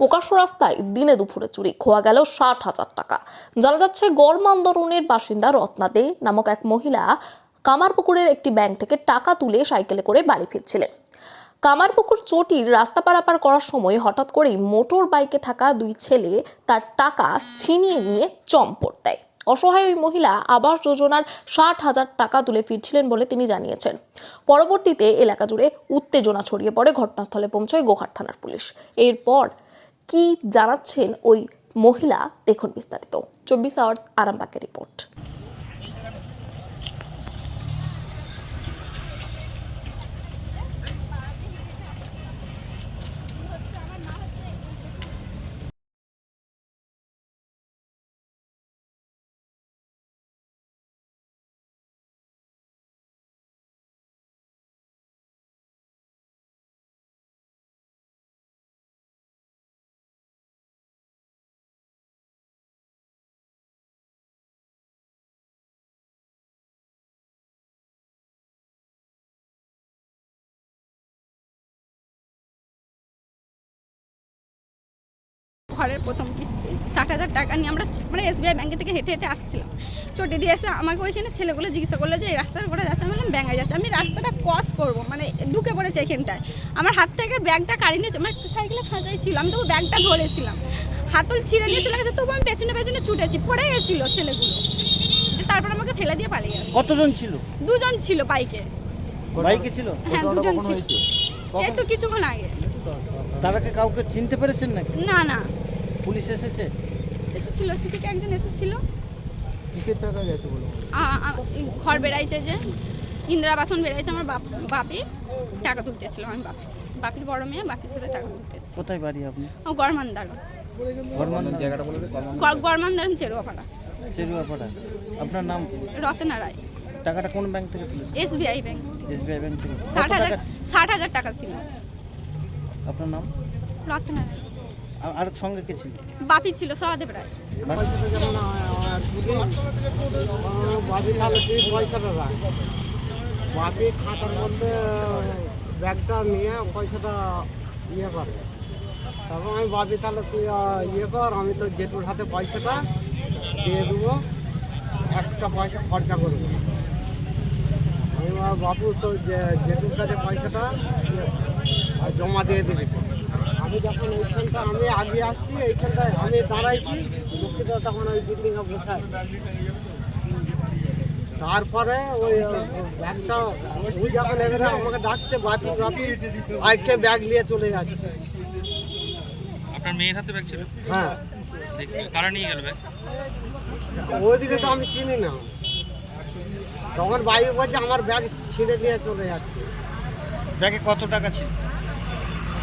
প্রকাশ্য রাস্তায় দিনে দুপুরে চুরি, খোয়া গেল ষাট হাজার টাকা। জানা যাচ্ছে গড়মান্দরুনের বাসিন্দা রত্না দে নামক এক মহিলা কামারপুকুরের একটি ব্যাংক থেকে টাকা তুলে সাইকেলে করে বাড়ি ফিরছিলেন। কামারপুকুর চটির রাস্তা পারাপার করার সময় হঠাৎ করেই মোটর বাইকে থাকা দুই ছেলে তার টাকা ছিনিয়ে নিয়ে চম্পট দেয়। অসহায় ওই মহিলা আবাস যোজনার ষাট হাজার টাকা তুলে ফিরছিলেন বলে তিনি জানিয়েছেন। পরবর্তীতে এলাকা জুড়ে উত্তেজনা ছড়িয়ে পড়ে, ঘটনাস্থলে পৌঁছয় গোঘাট থানার পুলিশ। এরপর কি জানাচ্ছেন ওই মহিলা? দেখুন বিস্তারিত। চব্বিশ আওয়ার্স আরামবাগের রিপোর্ট। ঘরের প্রথম কিস্তি। ষাট হাজার টাকা নিয়ে আমরা মানে এসবিআই ব্যাংকে থেকে হেঁটে হেঁটে আসছিলাম। চটি দিয়ে এসে আমাকে ওইখানে ছেলেগুলো জিজ্ঞাসা করল যে এই রাস্তার করে যাচ্ছে? আমি বললাম ব্যাঙ্গায় যাচ্ছে। আমি রাস্তাটা ক্রস করব মানে ঢুকে পড়েছে এখানটায়। আমার হাত থেকে ব্যাগটা কাড়ি নিয়েছে আমার সাইকেলে খাঁচাই ছিল আমি তবু ব্যাগটা ধরেছিলাম। হাতল ছিঁড়ে নিয়ে চলে গেছে তবু আমি পেছনে পেছনে ছুটেছি পড়ে গেছিল ছেলেগুলো। তারপর আমাকে ফেলে দিয়ে পালিয়ে গেছে। কতজন ছিল? দুজন ছিল বাইকে। বাইকে ছিল? হ্যাঁ দুজন ছিল। এই তো কিছুক্ষণ আগে। তারা কাউকে চিনতে পেরেছেন নাকি? না না। পুলিশ এসেছে? এসেছিল সিটিকে একজন এসেছিল। কিসের টাকা গেছে বলো ঘর বেড়াইছে যে ইন্দিরা বাসন বেড়াইছে আমার বাপ বাপি টাকা তুলতে এসেছিল আমি বাপি বাপির বড় মেয়ে বাপির সাথে টাকা তুলতে এসেছিল কোথায় বাড়ি আপনি? ও গড়মান্দার বর্মান জায়গাটা গড়মান্দার চেরুয়াপাড়া। চেরুয়াপাড়া। আপনার নাম রতনা রায়। টাকাটা কোন ব্যাংক থেকে তুলেছেন এসবিআই ব্যাংক। এসবিআই ব্যাংক থেকে। ষাট হাজার টাকা? ষাট হাজার টাকা ছিল। আপনার নাম? রতনা রায়। আর- সঙ্গে কে ছিল? বাপি ছিল সহদেব রায় বাবি তাহলে তুই পয়সাটা রাখ খাতার মধ্যে ব্যাগটা নিয়ে পয়সাটা ইয়ে করে। তারপর আমি ভাবি তাহলে তুই ইয়ে কর আমি তো জেঠুর হাতে পয়সাটা দিয়ে দেবো। একটা পয়সা খরচা করব আমি বললাম, বাবু তো যে- জেঠুর কাছে পয়সাটা আর জমা দিয়ে দিবি যখন এইখানটা আমি আগে আসছি এইখানটায় আমি দাঁড়াইছি লক্ষ্মীদা তখন ওই বিল্ডিংয়ে বসে আছে। তারপরে ওই ব্যাগটা ওই যখন এবারে আমাকে ডাকছে বাপি বাপি বাইককে ব্যাগ নিয়ে চলে যাচ্ছে। আপনার মেয়ের হাতে ব্যাগ ছিল? হ্যাঁ। কারা নিয়ে গেল ব্যাগ? ওইদিকে তো আমি চিনি না। তখন বাইক বলছে আমার ব্যাগ ছিঁড়ে নিয়ে চলে যাচ্ছে। ব্যাগে কত টাকা ছিল?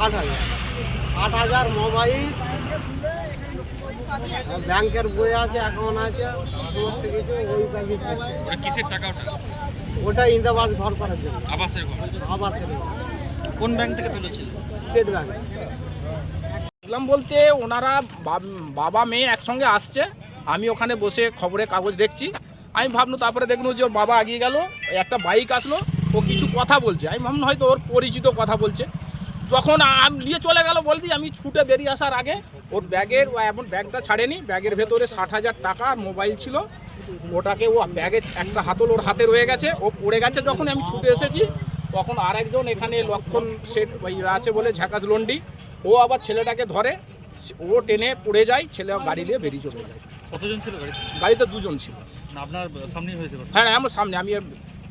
ষাট হাজার। ষাট হাজার মোবাইল। ব্যাংকের বই আছে অ্যাকাউন্ট আছে। সমস্ত কিছু ওই কিসের টাকা ওটা? ওটা ইন্দাবাদ ঘর করার জন্য। আবাসের ঘর। আবাসের কোন ব্যাংক থেকে তুলেছিল? State Bank. দেখলাম বলতে ওনারা বাবা মেয়ে একসঙ্গে আসছে। আমি ওখানে বসে খবরের কাগজ দেখছি। আমি ভাবলো তারপরে দেখল যে ওর বাবা এগিয়ে গেল একটা বাইক আসলো ও কিছু কথা বলছে। আমি ভাবলাম হয়তো ওর পরিচিত কথা বলছে। যখন আমি নিয়ে চলে গেল বলতে আমি ছুটে বেরিয়ে আসার আগে ওর ব্যাগের এমন ব্যাগটা ছাড়েনি। ব্যাগের ভেতরে ষাট হাজার টাকা আর মোবাইল ছিল। ওটাকে ও ব্যাগে একটা হাতল ওর হাতে রয়ে গেছে। ও পড়ে গেছে যখন আমি ছুটে এসেছি। তখন আরেকজন এখানে লক্ষণ সেট ওই আছে বলে ঝাঁকাস লন্ডি। ও আবার ছেলেটাকে ধরে। ও টেনে পড়ে যায় ছেলে গাড়ি নিয়ে বেরিয়ে চলে যায়। কতজন ছিল গাড়িতে? দুজন ছিল। আপনার সামনেই হয়েছে হ্যাঁ আমার সামনে আমি